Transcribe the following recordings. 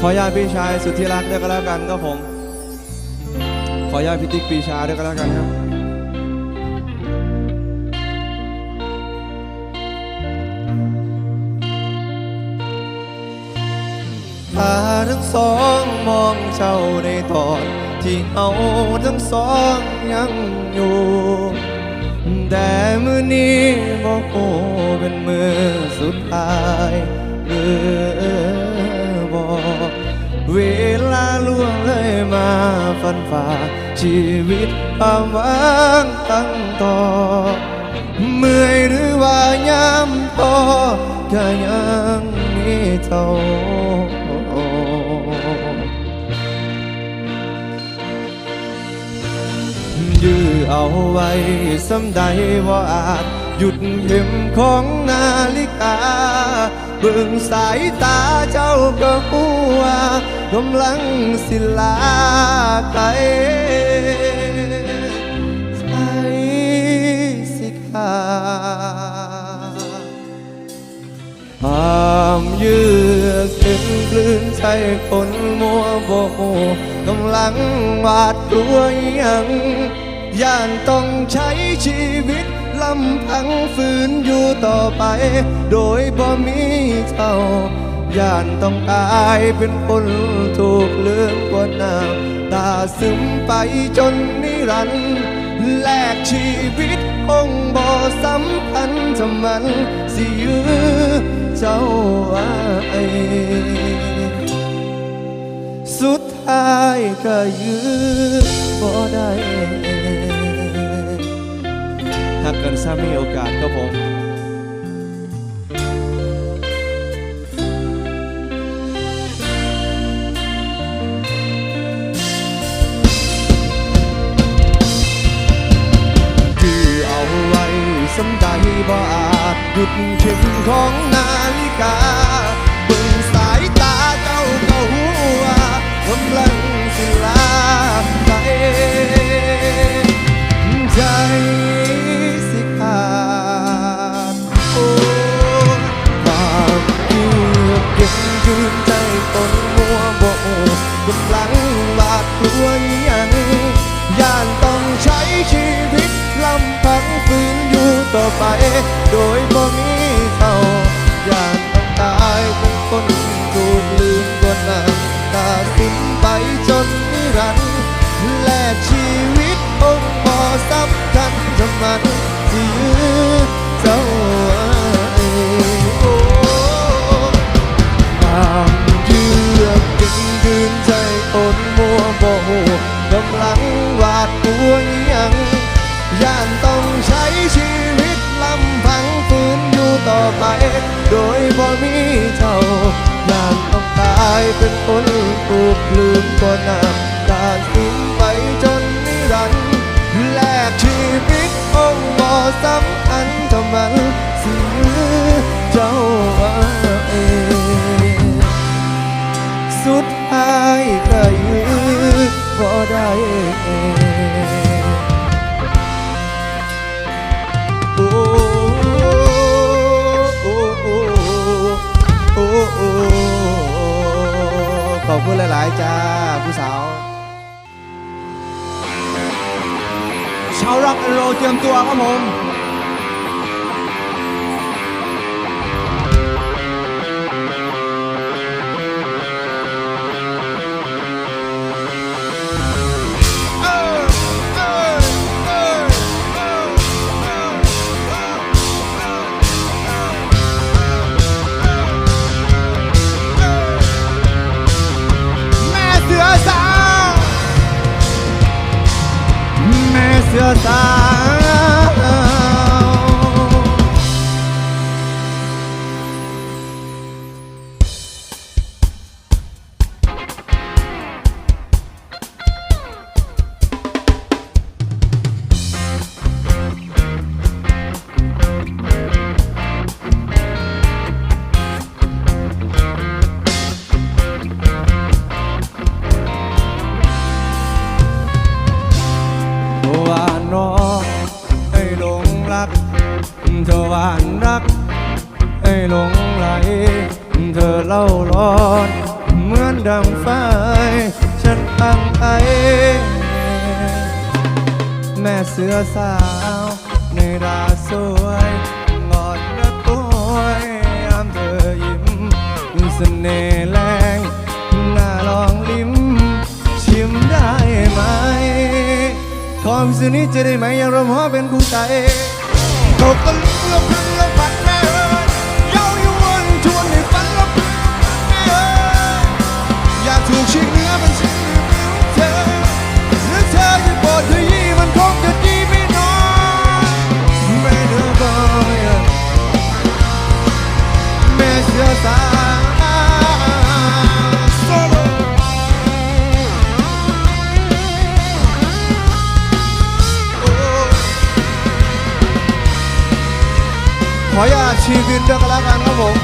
ขอญาติพี่ชายสุดที่รักด้วยก็แล้วกันครับผมขอญาติพี่ติ๊กปีชาด้วยก็แล้วกันครับตาทั้งสองมองเจ้าในตอนที่เอาทั้งสองยังอยู่ แต่มือนี้บอกโอ้เป็นมือสุดท้ายหรือบอกเวลาล่วงเลยมาฟันฝ่าชีวิตความว่างตั้งต่อ เมื่อยหรือว่ายามพอก็ยังมีเท่า เอาไว้สำใดว่าอาจ หยุดเข็มของนาฬิกา เบิ่งสายตาเจ้าก็หัวกำลังสิลาไกลใจสิขาความยือกเย็นกลืนใจคนมัวโบกกำลังหวาดกลัวยัง ย่านต้องใช้ชีวิตลำพังฝืนอยู่ต่อไป โดยบ่มีเท่าย่านต้องกลายเป็นคนถูกเลือกกว่าน้ำตาซึมไปจนนิรันดร์แลกชีวิตคงบ่สำคัญจะมันสิยื้อเจ้าไว้สุด ท้ายก็ยื้อบ่ได้หากกันซ้ำมีโอกาสก็ผมที่เอาไว้สำใดบ่อาจหยุดเข็มของนาฬิกา ยืนใจคนมัวบ่โอกำลังหวาดกลัวยังย่านต้องใช้ชีวิตลำพังฝืนอยู่ต่อไป โดยบ่มีเท่าย่านต้องตายเป็นคนถูกลืมกว่านั้นตาสิ้นไปจนนิรันดร์แลกชีวิตคงพอสำคัญทำมันที่ยื้อ เป็นคนปลูกลืมก็นำตาสิ้นไปจนนิรันดร์แลกชีวิตคงบ่สำคัญท่ามันสิยื้อเจ้าเองสุดท้ายก็ยื้อบ่ได้เอง คุณหลาย ๆ จ้า ผู้สาว ชาวร็อกแอโรลเตรียมตัวครับผม แม่ สวยงอนและตัวยามเธอยิ้มเสน่ห์แรงน่าลองลิ้ม ชิมได้ไหมความสุขนี้จะได้ไหมอยังรำหอเป็นคู่ใจตกตะลึงละพึงละพัน ออย่าชีวิตด้วยกันแล้วกันครับผม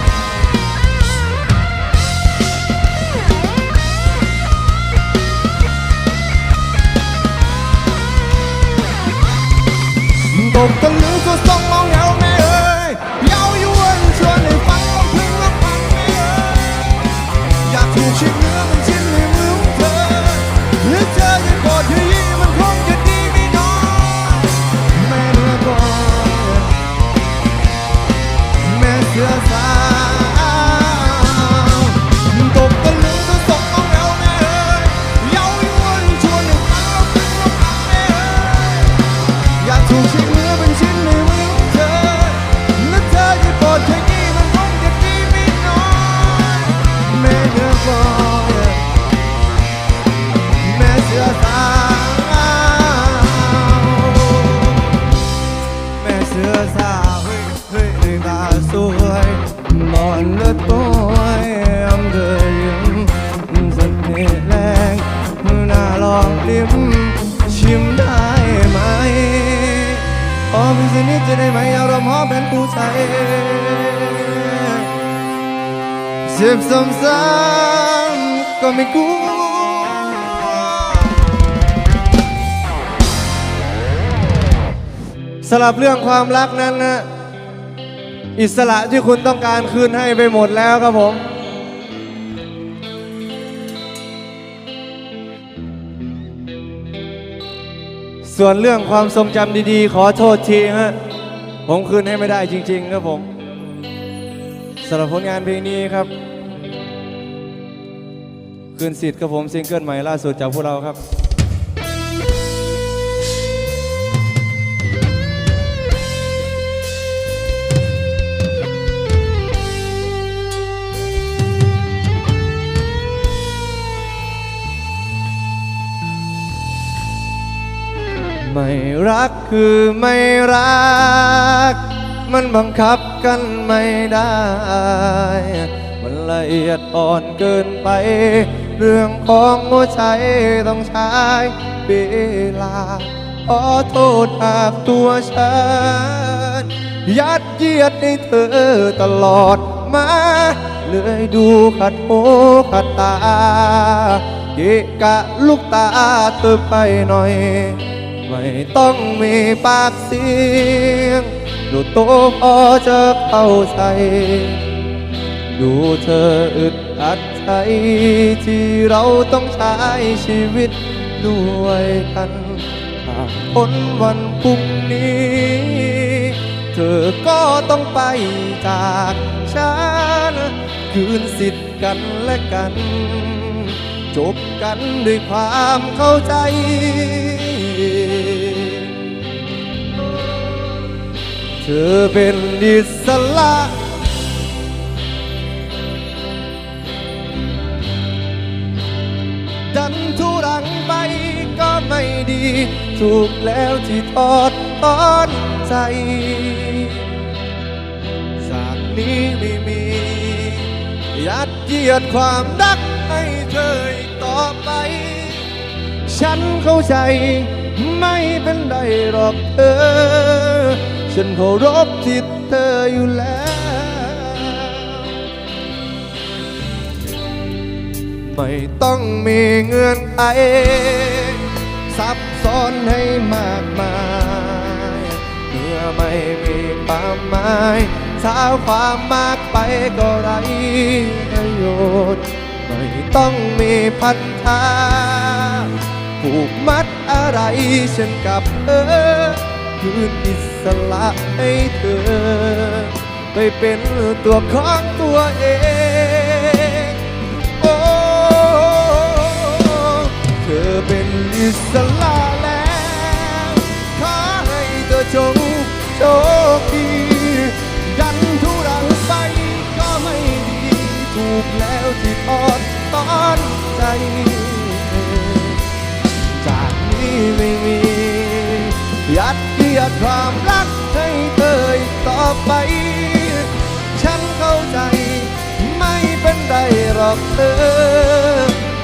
ตกตะลึงก็ต้องมองแถวแม่ แสลับเรื่องความรักนั้นนะอิสระที่คุณต้องการคืนให้ไปหมดแล้วครับผมส่วนเรื่องความทรงจำดีๆ ขอโทษทีฮะ ผมคืนให้ไม่ได้จริง ๆ ครับผมสำหรับผลงานเพลงนี้ครับ คืนสิทธิ์ครับผมซิงเกิลใหม่ล่าสุดจากพวกเราครับ ไม่รักคือไม่รัก มันบังคับกันไม่ได้ มันละเอียดอ่อนเกินไป เรื่องของหัวใจต้องใช้เวลาขอโทษหากตัวฉัน ยัดเยียดให้เธอตลอดมา เลยดูขัดหูขัดตาเกะกะลูกตาเธอไปหน่อย ไม่ต้องมีปากเสียง ดูโตพอจะเข้าใจ ดูเธออึดอัดใจ ที่เราต้องใช้ชีวิตด้วยกันหากพ้นวันพรุ่งนี้ เธอก็ต้องไปจากฉันคืนสิทธิ์กันและกัน จบกันด้วยความเข้าใจ เธอเป็นอิสระดันทุรังไปก็ไม่ดี ถูกแล้วที่ทอดตอนใจจากนี้ไม่มียัดเยียดความรักให้เธออีกต่อไป ฉันเข้าใจไม่เป็นไรหรอกเธอ ฉันเคารพสิทธิ์เธออยู่แล้ว ไม่ต้องมีเงื่อนไขซับซ้อนให้มากมายเมื่อไม่มีความหมายเท้าความมากไปก็ไรประโยชน์ไม่ต้องมีพันธาผูกมัดอะไรฉันกับเธอ คืนอิสระให้เธอ ไปเป็นตัวของตัวเอง โอ้เธอเป็นอิสระแล้วขอให้เธอจงโชคดีดันทุรังไปก็ไม่ดีถูกแล้วที่ทอดตอนใจจากนี้ไม่มี ดความรักให้เธออีกต่อไป ฉันเข้าใจไม่เป็นไรหรอกเธอ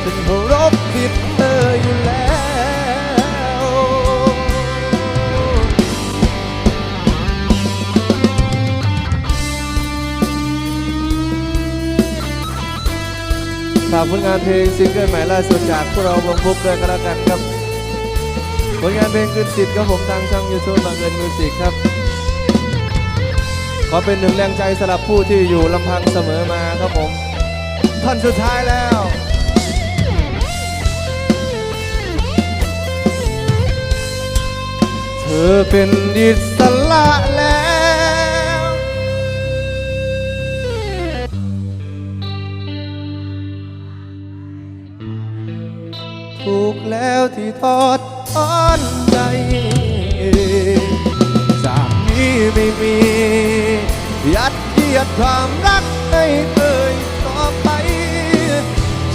ฉันเคารพผิดเธออยู่แล้วฝากผลงานเพลงซิงเกิลใหม่ล่าสุดจากพวกเราวงบุ๊กด้วยกันแล้วกันครับ ผลงานเพลงคืนสิทธิ์ครับผมทางช่องยูทูบบางเงินมิวสิกครับ ขอเป็นหนึ่งแรงใจสำหรับผู้ที่อยู่ลำพังเสมอมาครับผม ท่อนสุดท้ายแล้วเธอเป็นอิสระแล้ว ถูกแล้วที่ทอด ทอนใจจากนี้ไม่มี ยัดเยียดความรักให้เธอต่อไป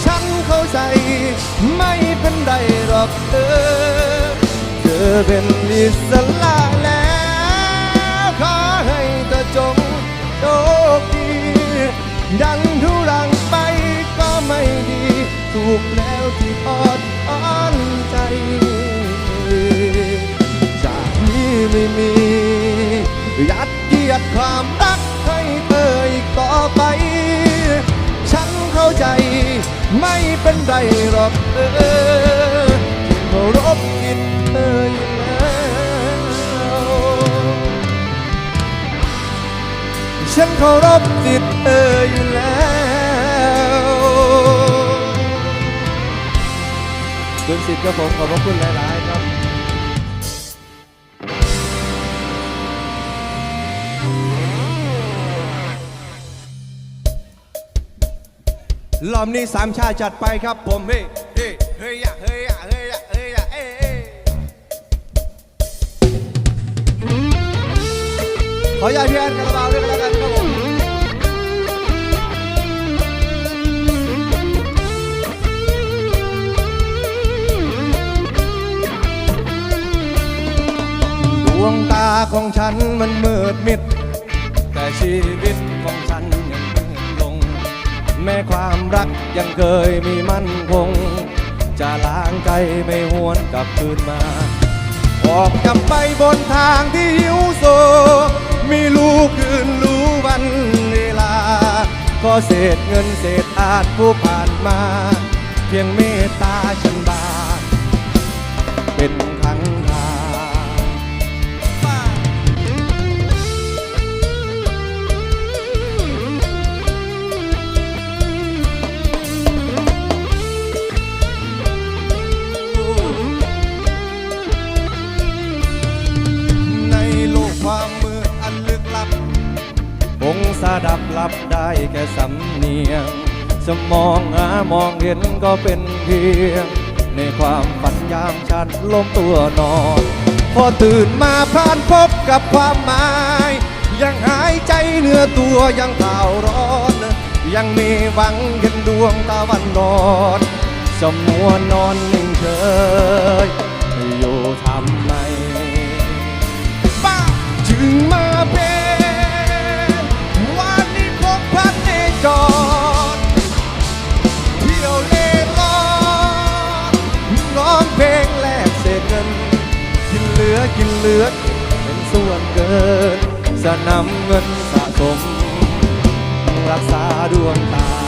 ฉันเข้าใจไม่เป็นไรหรอกเธอ เธอเป็นอิสระ มี ยัดเยียดความรักให้เธออีกต่อไป ฉันเข้าใจไม่เป็นไรหรอกเธอที่เคารพกิจเธออยู่แล้วฉันเคารพสิทธิ์เธออยู่แล้วคุณสิทธิ์กับผมขอบพระคุณหลาย ๆ ครับรอบนี้สามชาติจัดไปครับผมเฮ้เฮ้เฮ้ยอะเฮ้ยอะเฮ้ยอะเฮ้ยอะเอ้เอ้ยขออนุญาตพี่แอนคาราบาวด้วยกันแล้วกันครับผมดวงตาของฉันมันมืดมิด แต่ชีวิต แม้ความรักยังเคยมีมั่นคง จะล้างใจไม่หวนกลับคืนมา ออกกลับไปบนทางที่หิวโซ มีลูกคืนรู้วันเวลา ก็เศษเงินเศษอาจผู้ผ่านมา เพียงเมตตาฉันบาเป็นาดับลับได้แค่สำเนียง สมองหามองเห็นก็เป็นเพียง ในความฝันยามชัดล้มตัวนอน พอตื่นมาผ่านพบกับความหมาย ยังหายใจเหนื้อตัวยังเผาร้อน ยังมีหวังเห็นดวงตะวันนอนสมัวนอนนิ่งเฉยอยู่ทำไมป้าจึงมา เพลงแลกเศษเงิน กินเหลือกินเหลือเป็นส่วนเกินสนำเงินสะสม รักษาดวงตา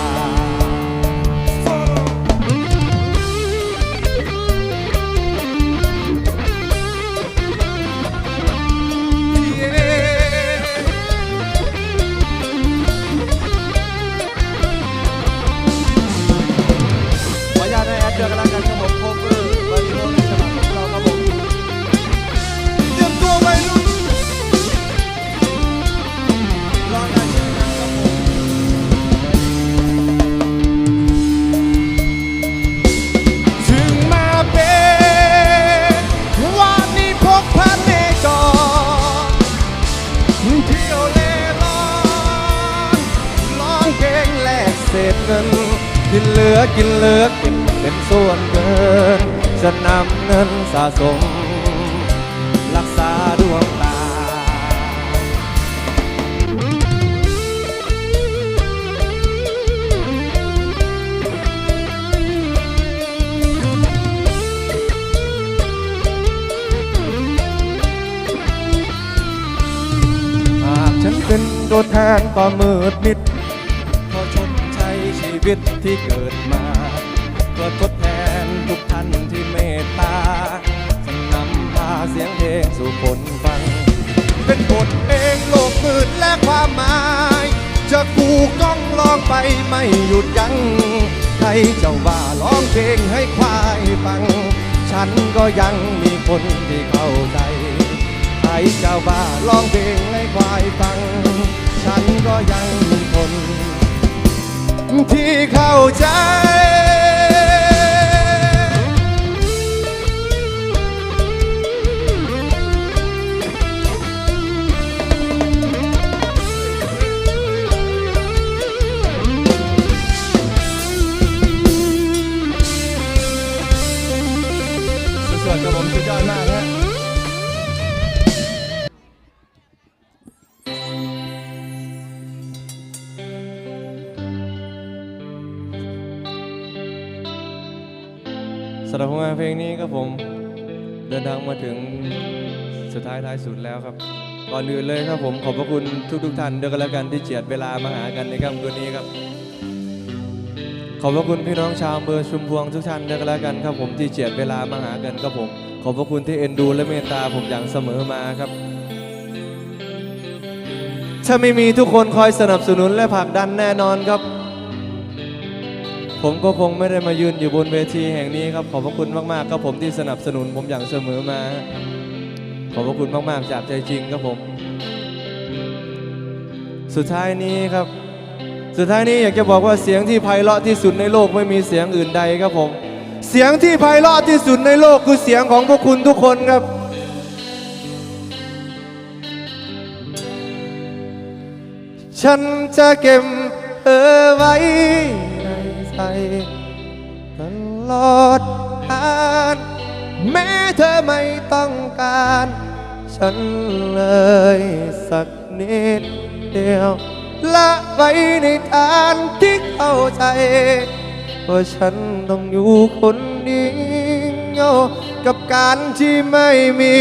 มืดมิดขอชดใช้ชีวิตที่เกิดมาเพื่อทดแทนทุกท่านที่เมตตาจะนำพาเสียงเพลงสู่คนฟัง เป็นบทเพลงโลกมืดและความหมาย จะกูก้องร้องไปไม่หยุดยัง้งใครจะว่าร้องเพลงให้ควายฟัง ฉันก็ยังมีคนที่เข้าใจ ใครจะว่าร้องเพลงให้ควายฟัง ฉันก็ยังมีคน ที่เข้าใจำหรับผลงานเพลงนี้ครับผม เดินทางมาถึงสุดท้ายท้ายสุดแล้วครับ ก่อนอื่นเลยครับผมขอบพระคุณทุกๆท่านด้วยกันแล้วกันที่เจียดเวลามาหากันในค่ำคืนนี้ครับ ขอบพระคุณพี่น้องชาวอำเภอชุมพวงทุกท่านด้วยกันแล้วกันครับผมที่เจียดเวลามาหากันครับผม ขอบพระคุณที่เอ็นดูและเมตตาผมอย่างเสมอมาครับ ถ้าไม่มีทุกคนคอยสนับสนุนและผลักดันแน่นอนครับ ผมก็คงไม่ได้มายืนอยู่บนเวทีแห่งนี้ครับ ขอบพระคุณมากๆครับผมที่สนับสนุนผมอย่างเสมอมา ขอบพระคุณมากๆจากใจจริงครับผม สุดท้ายนี้ครับ สุดท้ายนี้อยากจะบอกว่าเสียงที่ไพเราะที่สุดในโลกไม่มีเสียงอื่นใดครับผม เสียงที่ไพเราะที่สุดในโลกคือเสียงของพวกคุณทุกคนครับฉันจะเก็บเธอไว้ ใจตลอดกาลแม้เธอไม่ต้องการ ฉันเลยสักนิดเดียว ละไว้ในทางที่เข้าใจ ว่าฉันต้องอยู่คนเดียวกับการที่ไม่มี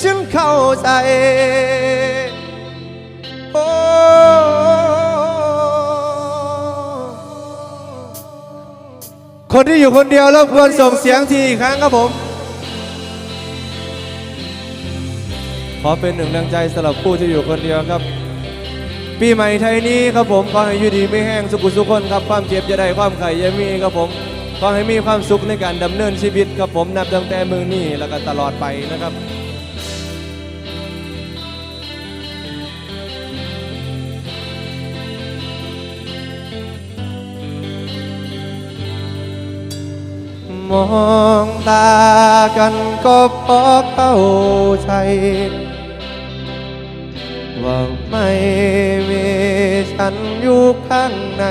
ฉันเข้าใจ โอ้ คนที่อยู่คนเดียวรบกวนส่งเสียงทีอีกครั้งครับผม ขอเป็นหนึ่งแรงใจสำหรับผู้ที่อยู่คนเดียวครับ ปีใหม่ไทยนี้ครับผมขอให้อยู่ดีไม่แห้งสุขุสุขคนครับความเจ็บจะได้ความไข่อยามีครับผมขอให้มีความสุขในการดำเนินชีวิตครับผมนับตั้งแต่มือนี้แล้วก็ตลอดไปนะครับ มองตากันก็พอเข้าใจว่าไม่มีฉันอยู่ข้างใน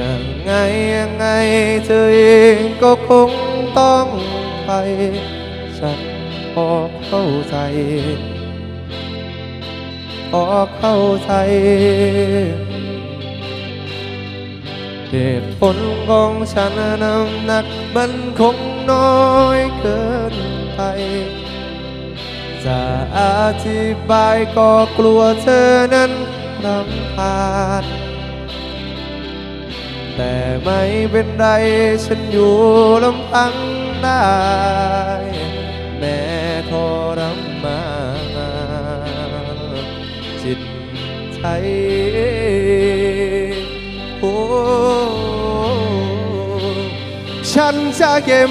ยังไงยังไงเธอเองก็คงต้องไปฉันพอเข้าใจ พอเข้าใจ เหตุผลของฉันน้ำหนักมันคงน้อยเกินไปจะอธิบายก็กลัวเธอนั้นรำคาญแต่ไม่เป็นไรฉันอยู่ลำพังได้ แม้ทรมานจิตใจ ฉันจะเก็บ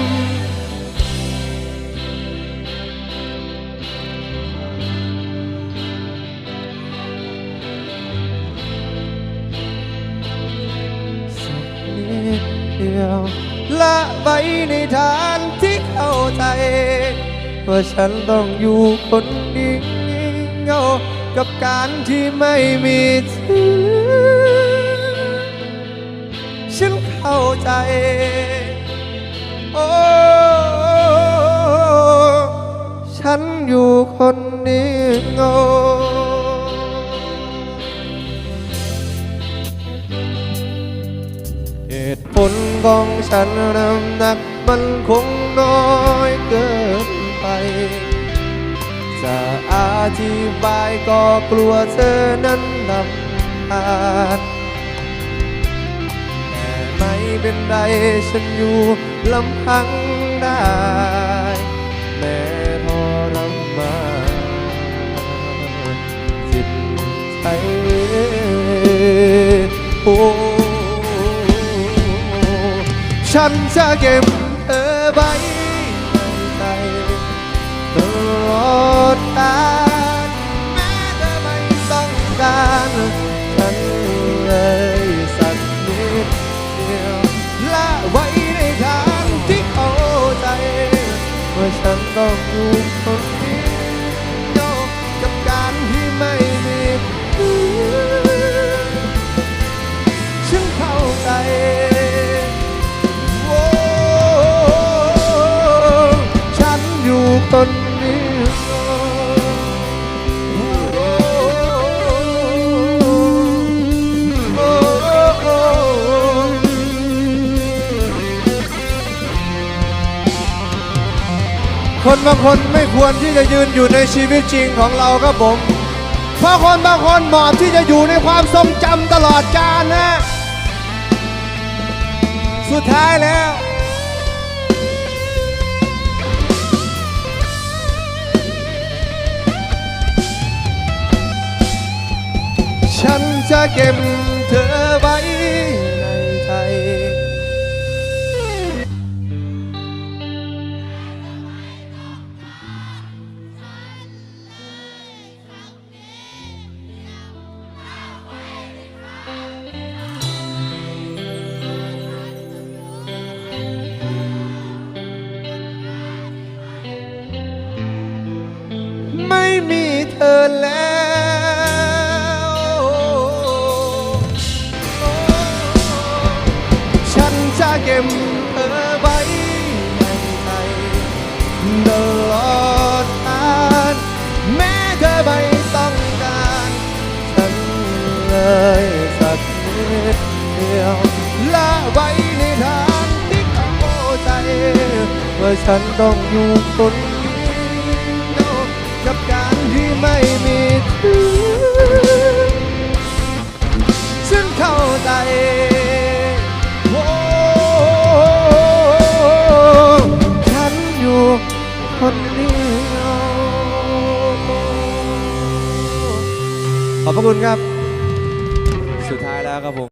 สักนิดเดียวละไว้ในทางที่เข้าใจ ว่าฉันต้องอยู่คนเดียวกับการที่ไม่มีเธอฉันเข้าใจ อยู่คนเดียวเหตุผลของฉันน้ำหนักมันคงน้อยเกินไป จะอธิบายก็กลัวเธอนั้นลำพานแต่ไม่เป็นไรฉันอยู่ลำพังได้ ใจโอ้ฉันจะเก็บเธอไว้ในใจตลอดกาลแม้เธอไม่ต้องการฉันเลยสักนิดเดียวละไว้ในทางที่เข้าใจว่าฉันต้องอยู่คน คนบางคนไม่ควรที่จะยืนอยู่ในชีวิตจริงของเราครับผม เพราะคนบางคนเหมาะที่จะอยู่ในความทรงจำตลอดกาลนะ สุดท้ายแล้ว ฉันจะเก็บเธอไว้ ก็บเธอไว้ในใจตลอดกาลแม้เธอไม่ต้องการฉันเลยสักนิดเดียวละไว้ในทางที่เข้าใจ ว่าฉันต้องอยู่คนเดียวกับการที่ไม่มีเธอฉันเข้าใจ ขอบพระคุณครับ